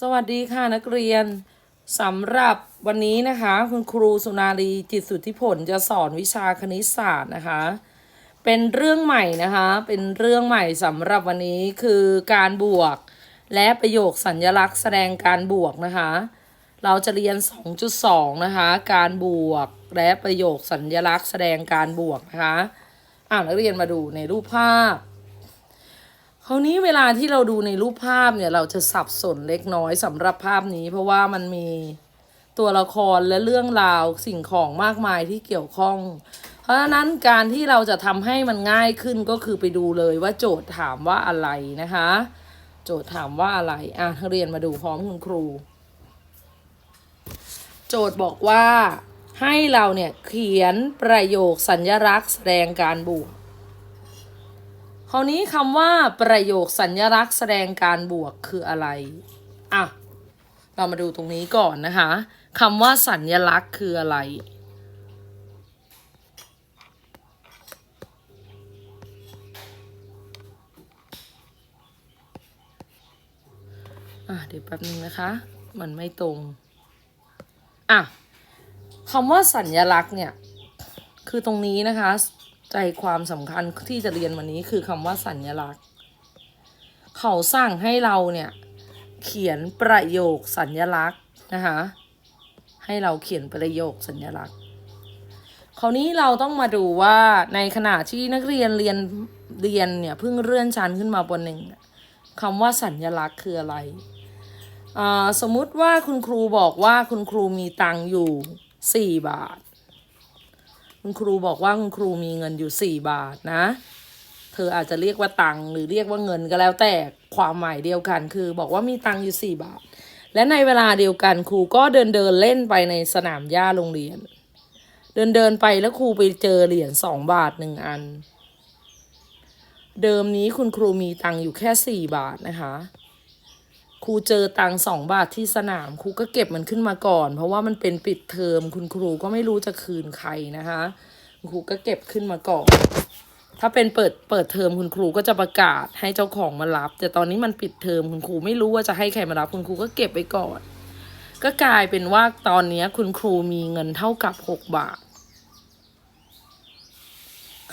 สวัสดีค่ะนักเรียนสำหรับวันนี้นะคะ คุณครูสุนารีจิตสุทธิผลจะสอนวิชาคณิตศาสตร์นะคะ เป็นเรื่องใหม่นะคะ เป็นเรื่องใหม่สำหรับวันนี้คือการบวก และประโยคสัญญลักษณ์แสดงการบวกนะคะ เราจะเรียน 2.2 นะคะ การบวกและประโยคสัญญลักษณ์แสดงการบวกนะคะอ่านักเรียนมาดูในรูปภาพ คราวนี้เวลาที่เราดูในรูปภาพเนี่ยเราจะสับสนเล็กน้อยสำหรับภาพนี้ เพราะว่ามันมีตัวละครและเรื่องราวสิ่งของมากมายที่เกี่ยวข้อง เพราะฉะนั้นการที่เราจะทำให้มันง่ายขึ้นก็คือไปดูเลยว่าโจทย์ถามว่าอะไรนะคะ โจทย์ถามว่าอะไรอะเรียนมาดูพร้อมคุณครู โจทย์บอกว่าให้เราเนี่ยเขียนประโยคสัญลักษณ์แสดงการบวก คราวนี้คำว่าประโยคสัญลักษณ์แสดงการบวกคืออะไร อะ เรามาดูตรงนี้ก่อนนะคะคำว่าสัญลักษณ์คืออะไร อะเดี๋ยวแป๊บนึงนะคะ มันไม่ตรง อะคำว่าสัญลักษณ์เนี่ย คือตรงนี้นะคะ ใจความสำคัญที่จะเรียนวันนี้คือคำว่าสัญลักษณ์ เขาสั่งให้เราเนี่ย เขียนประโยคสัญลักษณ์นะคะให้เราเขียนประโยคสัญลักษณ์ คราวนี้เราต้องมาดูว่าในขณะที่นักเรียนเรียนเรียนเนี่ยเพิ่งเลื่อนชั้นขึ้นมาบนหนึ่งคำว่าสัญลักษณ์คืออะไร สมมุติว่าคุณครูบอกว่าคุณครูมีตังค์อยู่สี่บาท คุณครูบอกว่าคุณครูมีเงินอยู่สี่บาทนะ เธออาจจะเรียกว่าตังหรือเรียกว่าเงินก็แล้วแต่ความหมายเดียวกัน คือบอกว่ามีตังอยู่สี่บาท และในเวลาเดียวกันครูก็เดินเดินเล่นไปในสนามหญ้าโรงเรียน เดินเดินไปแล้วครูไปเจอเหรียญสองบาทหนึ่งอัน เดิมนี้คุณครูมีตังอยู่แค่สี่บาทนะคะ ครูเจอตังสองบาทที่สนามครูก็เก็บมันขึ้นมาก่อน เพราะว่ามันเป็นปิดเทอมคุณครูก็ไม่รู้จะคืนใครนะคะครูก็เก็บขึ้นมาก่อน ถ้าเป็นเปิดเปิดเทอมคุณครูก็จะประกาศให้เจ้าของมารับ แต่ตอนนี้มันปิดเทอมคุณครูไม่รู้ว่าจะให้ใครมารับ คุณครูก็เก็บไว้ก่อน ก็กลายเป็นว่าตอนนี้คุณครูมีเงินเท่ากับหกบาท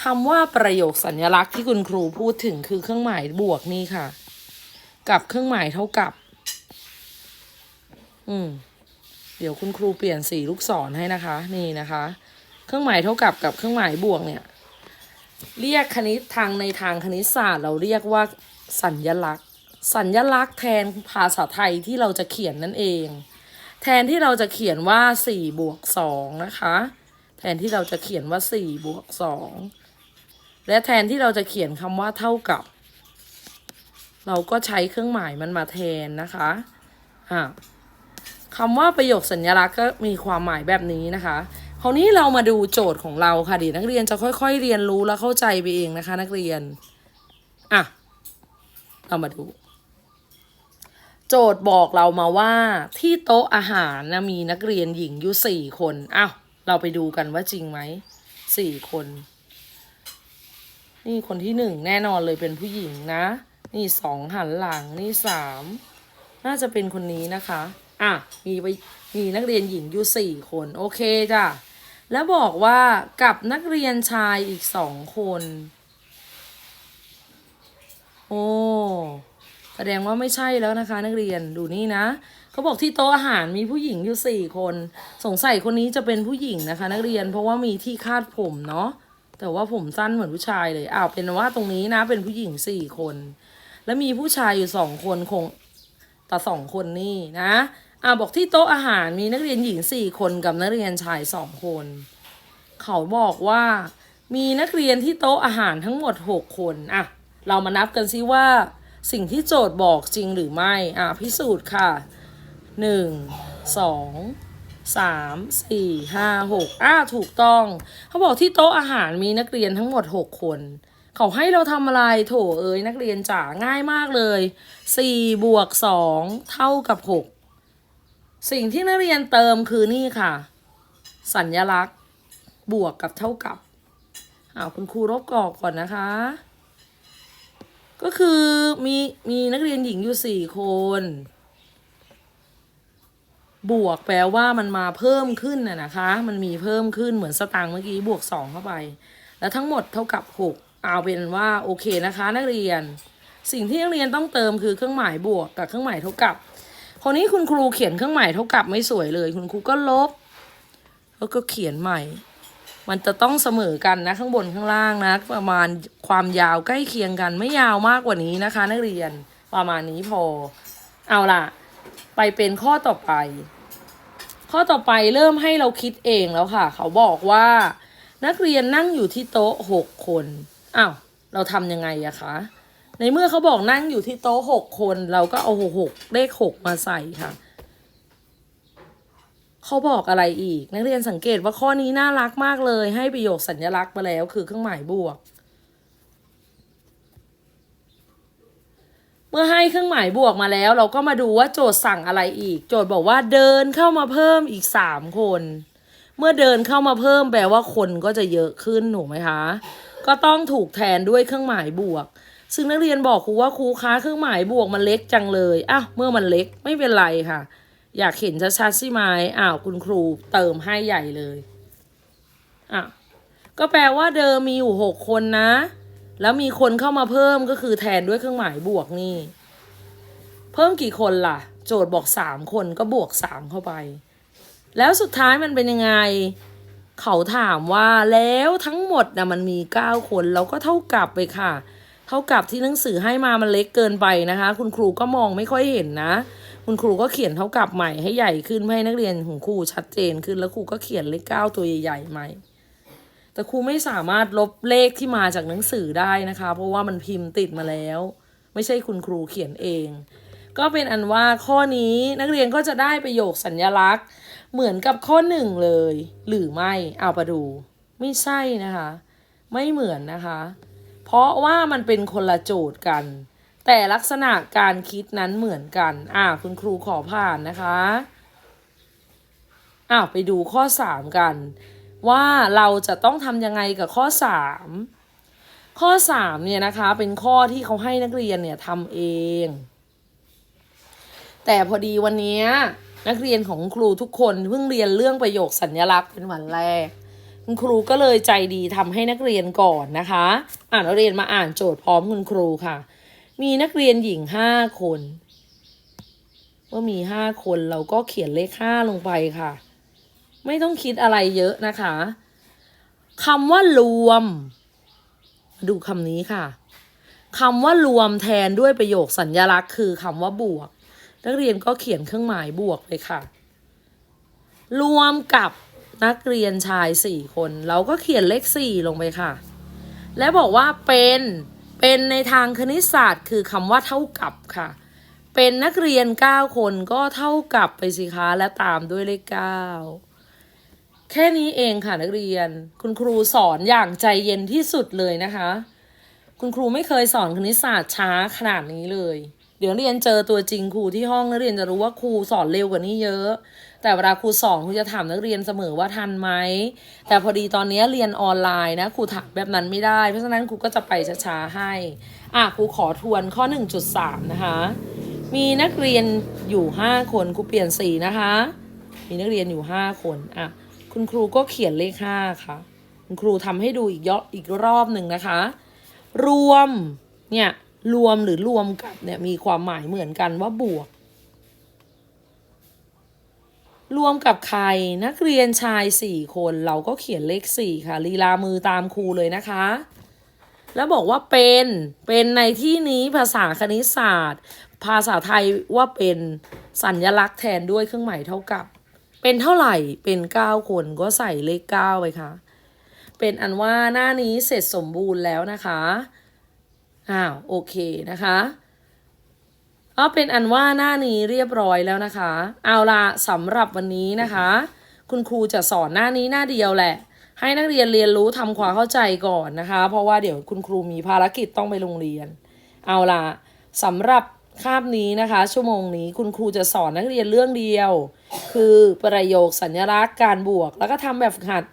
คำว่าประโยคสัญลักษณ์ที่คุณครูพูดถึงคือเครื่องหมายบวกนี่ค่ะ กับเครื่องหมายเท่ากับ อืม เดี๋ยวคุณครูเปลี่ยนสีลูกศรให้นะคะ นี่นะคะ เครื่องหมายเท่ากับกับเครื่องหมายบวกเนี่ย เรียกคณิตทางในทางคณิตศาสตร์ เราเรียกว่าสัญญลักษณ์ สัญญลักษณ์แทนภาษาไทยที่เราจะเขียนนั่นเอง แทนที่เราจะเขียนว่าสี่บวกสองนะคะ แทนที่เราจะเขียนว่าสี่บวกสองและแทนที่เราจะเขียนคำว่าเท่ากับ เราก็ใช้เครื่องหมายมันมาแทนนะคะอ่า คำว่าประโยคสัญลักษณ์ก็มีความหมายแบบนี้นะคะ คราวนี้เรามาดูโจทย์ของเราค่ะดี๋ยวนักเรียนจะค่อย ๆ เรียนรู้และเข้าใจไปเองนะคะ นักเรียน อะ เรามาดู โจทย์บอกเรามาว่า ที่โต๊ะอาหารนะมีนักเรียนหญิงอยู่สี่คนอ้าวเราไปดูกันว่าจริงไหมสี่คน นี่คนที่หนึ่งแน่นอนเลยเป็นผู้หญิงนะ นี่สองหันหลังนี่สามน่าจะเป็นคนนี้นะคะ อะมีไปมีนักเรียนหญิงอยู่สี่คนโอเคจ้ะแล้วบอกว่ากับนักเรียนชายอีกสองคน โอ้แสดงว่าไม่ใช่แล้วนะคะ นักเรียนดูนี่นะเขาบอกที่โต๊ะอาหารมีผู้หญิงอยู่สี่คน สงสัยคนนี้จะเป็นผู้หญิงนะคะ นักเรียนเพราะว่ามีที่คาดผมเนาะแต่ว่าผมสั้นเหมือนผู้ชายเลยอ้าวเป็นว่าตรงนี้นะเป็นผู้หญิงสี่คน แล้วมีผู้ชายอยู่สองคนคงแต่สองคนนี่นะ อ่าบอกที่โต๊ะอาหารมีนักเรียนหญิงสี่คนกับนักเรียนชายสองคน เขาบอกว่ามีนักเรียนที่โต๊ะอาหารทั้งหมดหกคนอะเรามานับกันซิว่า สิ่งที่โจทย์บอกจริงหรือไม่อะพิสูจน์ค่ะหนึ่งสองสามสี่ห้าหกอะถูกต้อง เขาบอกที่โต๊ะอาหารมีนักเรียนทั้งหมดหกคน เขาให้เราทำอะไรโถเอ้ยนักเรียนจ๋าง่ายมากเลยสี่บวกสองเท่ากับหก สิ่งที่นักเรียนเติมคือนี่ค่ะ สัญญลักษณ์บวกกับเท่ากับอ้าวคุณครูลบกรอกก่อนนะคะ ก็คือมีมีนักเรียนหญิงอยู่สี่คน บวกแปลว่ามันมาเพิ่มขึ้นน่ะนะคะ มันมีเพิ่มขึ้นเหมือนสตางค์เมื่อกี้บวกสองเข้าไป แล้วทั้งหมดเท่ากับหกเอาเป็นว่าโอเคนะคะ นักเรียน สิ่งที่นักเรียนต้องเติมคือเครื่องหมายบวกกับเครื่องหมายเท่ากับ คนนี้คุณครูเขียนเครื่องหมายเท่ากับไม่สวยเลย คุณครูก็ลบ แล้วก็เขียนใหม่ มันจะต้องเสมอกันนะข้างบนข้างล่างนะ ประมาณความยาวใกล้เคียงกันไม่ยาวมากกว่านี้นะคะ นักเรียนประมาณนี้พอ เอาล่ะ ไปเป็นข้อต่อไป ข้อต่อไปเริ่มให้เราคิดเองแล้วค่ะ เขาบอกว่า นักเรียนนั่งอยู่ที่โต๊ะหกคนอ้าวเราทำยังไงอะคะ ในเมื่อเขาบอกนั่งอยู่ที่โต๊ะหกคน เราก็เอาหกเลขหกมาใส่ค่ะ เขาบอกอะไรอีก นักเรียนสังเกตว่าข้อนี้น่ารักมากเลย ให้ประโยคสัญลักษณ์มาแล้วคือเครื่องหมายบวก เมื่อให้เครื่องหมายบวกมาแล้ว เราก็มาดูว่าโจทย์สั่งอะไรอีก โจทย์บอกว่าเดินเข้ามาเพิ่มอีกสามคน เมื่อเดินเข้ามาเพิ่มแปลว่าคนก็จะเยอะขึ้นถูกไหมคะ ก็ต้องถูกแทนด้วยเครื่องหมายบวก ซึ่งนักเรียนบอกครูว่าครูคะเครื่องหมายบวกมันเล็กจังเลยอะเมื่อมันเล็กไม่เป็นไรค่ะ อยากเห็นชัดๆใช่ไหมอ้าวคุณครูเติมให้ใหญ่เลยอะก็แปลว่าเดิมมีอยู่หกคนนะ แล้วมีคนเข้ามาเพิ่มก็คือแทนด้วยเครื่องหมายบวกนี่ เพิ่มกี่คนล่ะ โจทย์บอกสามคนก็บวกสามเข้าไป แล้วสุดท้ายมันเป็นยังไง เขาถามว่าแล้วทั้งหมดนะมันมีเก้าคนเราก็เท่ากับไปค่ะ เท่ากับที่หนังสือให้มามันเล็กเกินไปนะคะ คุณครูก็มองไม่ค่อยเห็นนะ คุณครูก็เขียนเท่ากับใหม่ให้ใหญ่ขึ้นให้นักเรียนของครูชัดเจนขึ้นแล้วครูก็เขียนเลขเก้าตัวใหญ่ๆใหม่แต่ครูไม่สามารถลบเลขที่มาจากหนังสือได้นะคะ เพราะว่ามันพิมพ์ติดมาแล้ว ไม่ใช่คุณครูเขียนเอง ก็เป็นอันว่าข้อนี้นักเรียนก็จะได้ประโยคสัญญลักษณ์ เหมือนกับข้อหนึ่งเลย หรือไม่เอาไปดู ไม่ใช่นะคะ ไม่เหมือนนะคะ เพราะว่ามันเป็นคนละโจทย์กัน แต่ลักษณะการคิดนั้นเหมือนกัน อ่าคุณครูขอผ่านนะคะอ้าวไปดูข้อสามกัน ว่าเราจะต้องทำยังไงกับข้อสามข้อสามเนี่ยนะคะ เป็นข้อที่เขาให้นักเรียนเนี่ยทำเอง แต่พอดีวันนี้นักเรียนของครูทุกคนเพิ่งเรียนเรื่องประโยคสัญญลักษณ์เป็นวันแรก คุณครูก็เลยใจดีทำให้นักเรียนก่อนนะคะ อ่านนักเรียนมาอ่านโจทย์พร้อมคุณครูค่ะ มีนักเรียนหญิงห้าคนเมื่อมีห้าคนเราก็เขียนเลขห้าลงไปค่ะ ไม่ต้องคิดอะไรเยอะนะคะคำว่ารวม ดูคำนี้ค่ะคำว่ารวมแทนด้วยประโยคสัญญลักษณ์คือคำว่าบวก นักเรียนก็เขียนเครื่องหมายบวกเลยค่ะ รวมกับ นักเรียนชายสี่คน เราก็เขียนเลขสี่ลงไปค่ะ และบอกว่าเป็นเป็นในทางคณิตศาสตร์ คือคำว่าเท่ากับค่ะ เป็นนักเรียนเก้าคนก็เท่ากับไปสิคะและตามด้วยเลขเก้าแค่นี้เองค่ะนักเรียน คุณครูสอนอย่างใจเย็นที่สุดเลยนะคะ คุณครูไม่เคยสอนคณิตศาสตร์ช้าขนาดนี้เลย เดี๋ยวเรียนเจอตัวจริงครูที่ห้องนักเรียนจะรู้ว่าครูสอนเร็วกว่านี้เยอะ แต่เวลาครูสอนครูจะถามนักเรียนเสมอว่าทันไหมแต่พอดีตอนนี้เรียนออนไลน์นะครูถามแบบนั้นไม่ได้ เพราะฉะนั้นครูก็จะไปช้าๆให้อะครูขอทวนข้อ 1.3 นะคะ มีนักเรียนอยู่ 5 คนครูเปลี่ยนสีนะคะ มีนักเรียนอยู่ 5 คนอะคุณครูก็เขียนเลข 5 ค่ะ คุณครูทำให้ดูอีกยออีกรอบหนึ่งนะคะ รวมเนี่ย รวมหรือรวมกับเนี่ยมีความหมายเหมือนกันว่าบวก รวมกับใครนักเรียนชายสี่คนเราก็เขียนเลขสี่ค่ะ ลีลามือตามครูเลยนะคะ แล้วบอกว่าเป็น เป็นในที่นี้ภาษาคณิตศาสตร์ ภาษาไทยว่าเป็นสัญลักษณ์แทนด้วยเครื่องหมายเท่ากับ เป็นเท่าไหร่เป็นเก้าคนก็ใส่เลขเก้าไปค่ะ เป็นอันว่าหน้านี้เสร็จสมบูรณ์แล้วนะคะ อ้าวโอเคนะคะก็เป็นอันว่าหน้านี้เรียบร้อยแล้วนะคะ เอาละสำหรับวันนี้นะคะ คุณครูจะสอนหน้านี้หน้าเดียวแหละ ให้นักเรียนเรียนรู้ทำความเข้าใจก่อนนะคะ เพราะว่าเดี๋ยวคุณครูมีภารกิจต้องไปโรงเรียน เอาละสำหรับคาบนี้นะคะ ชั่วโมงนี้คุณครูจะสอนนักเรียนเรื่องเดียว คือประโยคสัญลักษณ์การบวก แล้วก็ทำแบบฝึกหัด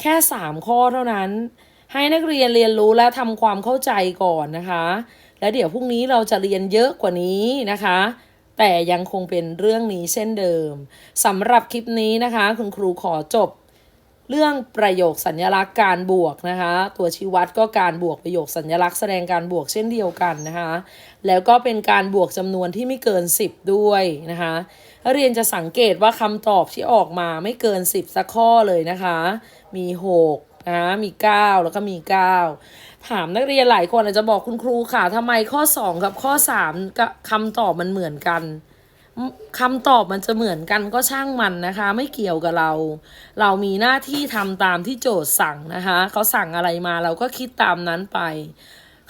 แค่สามข้อเท่านั้น ให้นักเรียนเรียนรู้และทำความเข้าใจก่อนนะคะ แล้วเดี๋ยวพรุ่งนี้เราจะเรียนเยอะกว่านี้นะคะ แต่ยังคงเป็นเรื่องนี้เช่นเดิมสำหรับคลิปนี้นะคะ คุณครูขอจบ เรื่องประโยคสัญลักษณ์การบวกนะคะ ตัวชี้วัดก็การบวกประโยคสัญลักษณ์แสดงการบวกเช่นเดียวกันนะคะ แล้วก็เป็นการบวกจำนวนที่ไม่เกิน 10 ด้วยนะคะนักเรียนจะสังเกตว่าคำตอบที่ออกมาไม่เกิน 10 สักข้อเลยนะคะ มี 6 นะมี9แล้วก็มี9ถามนักเรียนหลายคนอาจจะบอกคุณครูค่ะทำไมข้อ2กับข้อ3กับคำตอบมันเหมือนกันคำตอบมันจะเหมือนกันก็ช่างมันนะคะ ไม่เกี่ยวกับเรา เรามีหน้าที่ทำตามที่โจทย์สั่งนะคะ เขาสั่งอะไรมาเราก็คิดตามนั้นไป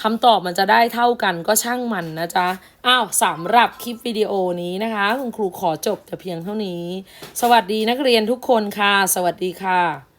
คำตอบมันจะได้เท่ากันก็ช่างมันนะจ๊ะ อ้าวสำหรับคลิปวิดีโอนี้นะคะ คุณครูขอจบแต่เพียงเท่านี้ สวัสดีนักเรียนทุกคนค่ะ สวัสดีค่ะ